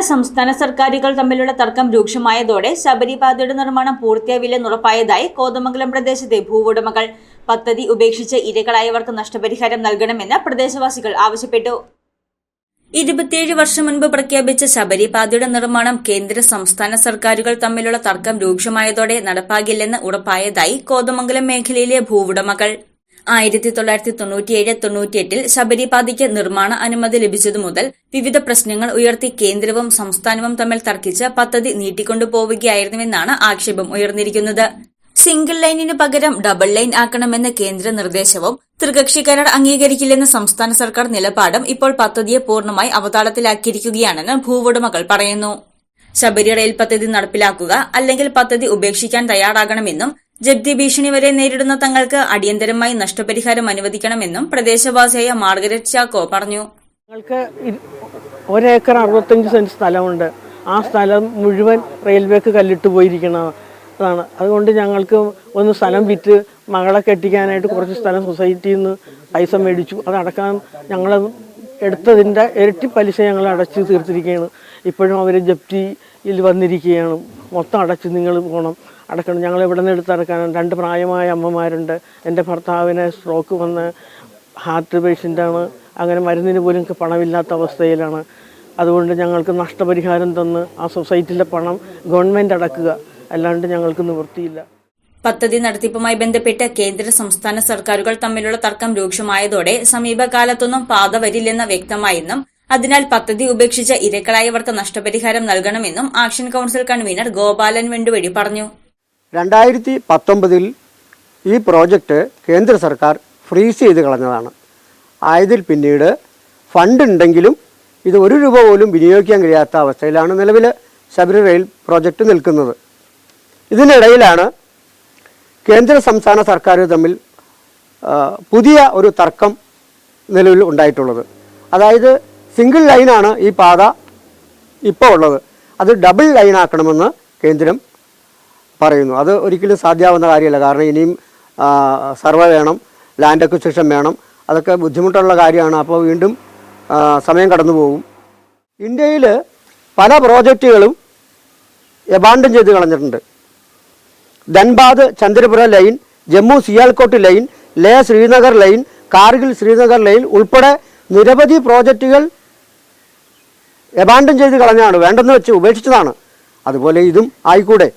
സംസ്ഥാന സർക്കാരുകൾ തമ്മിലുള്ള തർക്കം രൂക്ഷമായതോടെ ശബരിപാതയുടെ നിർമ്മാണം പൂർത്തിയാവില്ലെന്ന് ഉറപ്പായതായി കോതമംഗലം പ്രദേശത്തെ ഭൂവുടമകൾ. പദ്ധതി ഉപേക്ഷിച്ച് ഇരകളായവർക്ക് നഷ്ടപരിഹാരം നൽകണമെന്ന് പ്രദേശവാസികൾ ആവശ്യപ്പെട്ടു. ഇരുപത്തിയേഴ് വർഷം മുൻപ് പ്രഖ്യാപിച്ച ശബരിപാതയുടെ നിർമ്മാണം കേന്ദ്ര സംസ്ഥാന സർക്കാരുകൾ തമ്മിലുള്ള തർക്കം രൂക്ഷമായതോടെ നടപ്പാകില്ലെന്ന് ഉറപ്പായതായി കോതമംഗലം മേഖലയിലെ ഭൂവുടമകൾ. ആയിരത്തി തൊള്ളായിരത്തി തൊണ്ണൂറ്റിയേഴ് തൊണ്ണൂറ്റിയെട്ടിൽ ശബരിപാതയ്ക്ക് നിർമ്മാണ അനുമതി ലഭിച്ചതു മുതൽ വിവിധ പ്രശ്നങ്ങൾ ഉയർത്തി കേന്ദ്രവും സംസ്ഥാനവും തമ്മിൽ തർക്കിച്ച് പദ്ധതി നീട്ടിക്കൊണ്ടുപോവുകയായിരുന്നുവെന്നാണ് ആക്ഷേപം ഉയർന്നിരിക്കുന്നത്. സിംഗിൾ ലൈനിന് പകരം ഡബിൾ ലൈൻ ആക്കണമെന്ന കേന്ദ്ര നിർദ്ദേശവും ത്രികക്ഷി കരാർ അംഗീകരിക്കില്ലെന്ന സംസ്ഥാന സർക്കാർ നിലപാടും ഇപ്പോൾ പദ്ധതിയെ പൂർണമായി അവതാളത്തിലാക്കിയിരിക്കുകയാണെന്ന് ഭൂവുടമകൾ പറയുന്നു. ശബരി റെയിൽ പദ്ധതി നടപ്പിലാക്കുക അല്ലെങ്കിൽ പദ്ധതി ഉപേക്ഷിക്കാൻ തയ്യാറാകണമെന്നും ജപ്തി ഭീഷണി വരെ നേരിടുന്ന തങ്ങൾക്ക് അടിയന്തരമായി നഷ്ടപരിഹാരം അനുവദിക്കണമെന്നും പ്രദേശവാസിയായ മാർഗരറ്റ് ചാക്കോ പറഞ്ഞു. ഒരേക്കർ അറുപത്തഞ്ച് സെന്റ് സ്ഥലമുണ്ട്. ആ സ്ഥലം മുഴുവൻ റെയിൽവേക്ക് കല്ലിട്ട് പോയിരിക്കുന്നതാണ്. അതുകൊണ്ട് ഞങ്ങൾക്ക് ഒന്ന് സ്ഥലം വിറ്റ് മകളെ കെട്ടിക്കാനായിട്ട് കുറച്ച് സ്ഥലം സൊസൈറ്റിയിൽ നിന്ന് പൈസ മേടിച്ചു. അതടക്കാൻ ഞങ്ങൾ എടുത്തതിന്റെ ഇരട്ടി പലിശ ഞങ്ങൾ അടച്ചു തീർത്തിരിക്കുകയാണ്. ഇപ്പോഴും അവർ ജപ്തിയിൽ വന്നിരിക്കുകയാണ്. മൊത്തം അടച്ച് നിങ്ങൾ പോകണം അടക്കണം. ഞങ്ങൾ എവിടെ നിന്ന് എടുത്തടക്കാനും രണ്ട് പ്രായമായ അമ്മമാരുണ്ട്. എന്റെ ഭർത്താവിന് സ്ട്രോക്ക് വന്ന് ഹാർട്ട് പേഷ്യന്റാണ് അങ്ങനെ മരുന്നിന് പോലും പണമില്ലാത്ത അവസ്ഥയിലാണ്. അതുകൊണ്ട് ഞങ്ങൾക്ക് നഷ്ടപരിഹാരം തന്ന് ആ സൊസൈറ്റിയിലെ പണം ഗവൺമെന്റ് അടക്കുക. അല്ലാണ്ട് ഞങ്ങൾക്ക് നിവൃത്തിയില്ല. പദ്ധതി നടത്തിപ്പുമായി ബന്ധപ്പെട്ട് കേന്ദ്ര സംസ്ഥാന സർക്കാരുകൾ തമ്മിലുള്ള തർക്കം രൂക്ഷമായതോടെ സമീപകാലത്തൊന്നും പാത വരില്ലെന്ന് വ്യക്തമായെന്നും അതിനാൽ പദ്ധതി ഉപേക്ഷിച്ച ഇരക്കളായവർക്ക് നഷ്ടപരിഹാരം നൽകണമെന്നും action council convener Gopalan Venduvazhi പറഞ്ഞു. രണ്ടായിരത്തി പത്തൊമ്പതിൽ ഈ പ്രോജക്റ്റ് കേന്ദ്ര സർക്കാർ ഫ്രീസ് ചെയ്ത് കളഞ്ഞതാണ്. ആയതിൽ പിന്നീട് ഫണ്ട് ഉണ്ടെങ്കിലും ഇത് ഒരു രൂപ പോലും വിനിയോഗിക്കാൻ കഴിയാത്ത അവസ്ഥയിലാണ് നിലവിൽ ശബരി റെയിൽ പ്രോജക്റ്റ് നിൽക്കുന്നത്. ഇതിനിടയിലാണ് കേന്ദ്ര സംസ്ഥാന സർക്കാരുകൾ തമ്മിൽ പുതിയ ഒരു തർക്കം നിലവിൽ ഉണ്ടായിട്ടുള്ളത്. അതായത് സിംഗിൾ ലൈനാണ് ഈ പാത ഇപ്പോൾ ഉള്ളത്. അത് ഡബിൾ ലൈൻ ആക്കണമെന്ന് കേന്ദ്രം പറയുന്നു. അത് ഒരിക്കലും സാധ്യമാവുന്ന കാര്യമല്ല. കാരണം ഇനിയും സർവേ വേണം ലാൻഡ് അക്വിസിഷൻ വേണം. അതൊക്കെ ബുദ്ധിമുട്ടുള്ള കാര്യമാണ്. അപ്പോൾ വീണ്ടും സമയം കടന്നു പോകും. ഇന്ത്യയിൽ പല പ്രോജക്റ്റുകളും എബാൻഡൻ ചെയ്ത് കളഞ്ഞിട്ടുണ്ട്. Dhanbad Chandrapura line Jammu Sialkot line Leh Srinagar line Kargil Srinagar line ഉൾപ്പെടെ നിരവധി പ്രോജക്റ്റുകൾ എബാൻഡൻ ചെയ്ത് കളഞ്ഞാണ് വേണ്ടെന്ന് വെച്ച് ഉപേക്ഷിച്ചതാണ്. അതുപോലെ ഇതും ആയിക്കൂടെ.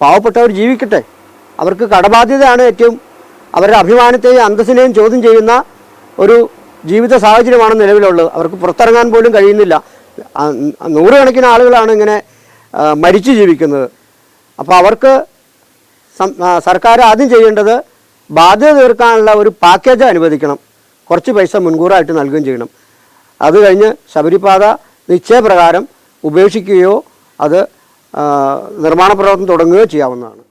പാവപ്പെട്ടവർ ജീവിക്കട്ടെ. അവർക്ക് കടബാധ്യതയാണ് ഏറ്റവും അവരുടെ അഭിമാനത്തെയും അന്തസ്സിനെയും ചോദ്യം ചെയ്യുന്ന ഒരു ജീവിത സാഹചര്യമാണ് നിലവിലുള്ളത്. അവർക്ക് പുറത്തിറങ്ങാൻ പോലും കഴിയുന്നില്ല. നൂറുകണക്കിന് ആളുകളാണ് ഇങ്ങനെ മരിച്ചു ജീവിക്കുന്നത്. അപ്പോൾ അവർക്ക് സർക്കാർ ആദ്യം ചെയ്യേണ്ടത് ബാധ്യത തീർക്കാനുള്ള ഒരു പാക്കേജ് അനുവദിക്കണം. കുറച്ച് പൈസ മുൻകൂറായിട്ട് നൽകുകയും ചെയ്യണം. അത് കഴിഞ്ഞ് ശബരിപാത നിശ്ചയപ്രകാരം ഉപേക്ഷിക്കുകയോ അത് നിർമ്മാണ പ്രവർത്തനം തുടങ്ങുകയോ ചെയ്യാവുന്നതാണ്.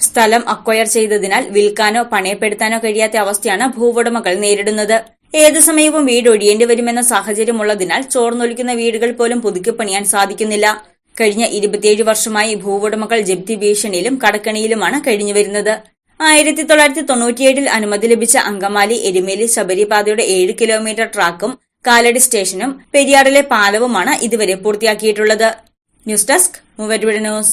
സ്ഥലം അക്വയർ ചെയ്തതിനാൽ വിൽക്കാനോ പണയപ്പെടുത്താനോ കഴിയാത്ത അവസ്ഥയാണ് ഭൂവുടമകൾ നേരിടുന്നത്. ഏത് സമയവും വീട് ഒഴിയേണ്ടി വരുമെന്ന സാഹചര്യമുള്ളതിനാൽ ചോർന്നൊലിക്കുന്ന വീടുകൾ പോലും പുതുക്കി പണിയാൻ സാധിക്കുന്നില്ല. കഴിഞ്ഞ ഇരുപത്തിയേഴ് വർഷമായി ഭൂവുടമകൾ ജപ്തി ഭീഷണിയിലും കടക്കണിയിലുമാണ് കഴിഞ്ഞുവരുന്നത്. ആയിരത്തി തൊള്ളായിരത്തി തൊണ്ണൂറ്റിയേഴിൽ അനുമതി ലഭിച്ച അങ്കമാലി എരുമേലി ശബരിപാതയുടെ ഏഴ് കിലോമീറ്റർ ട്രാക്കും കാലടി സ്റ്റേഷനും പെരിയാറിലെ പാലവുമാണ് ഇതുവരെ പൂർത്തിയാക്കിയിട്ടുള്ളത്. News desk Muvattupuzha news.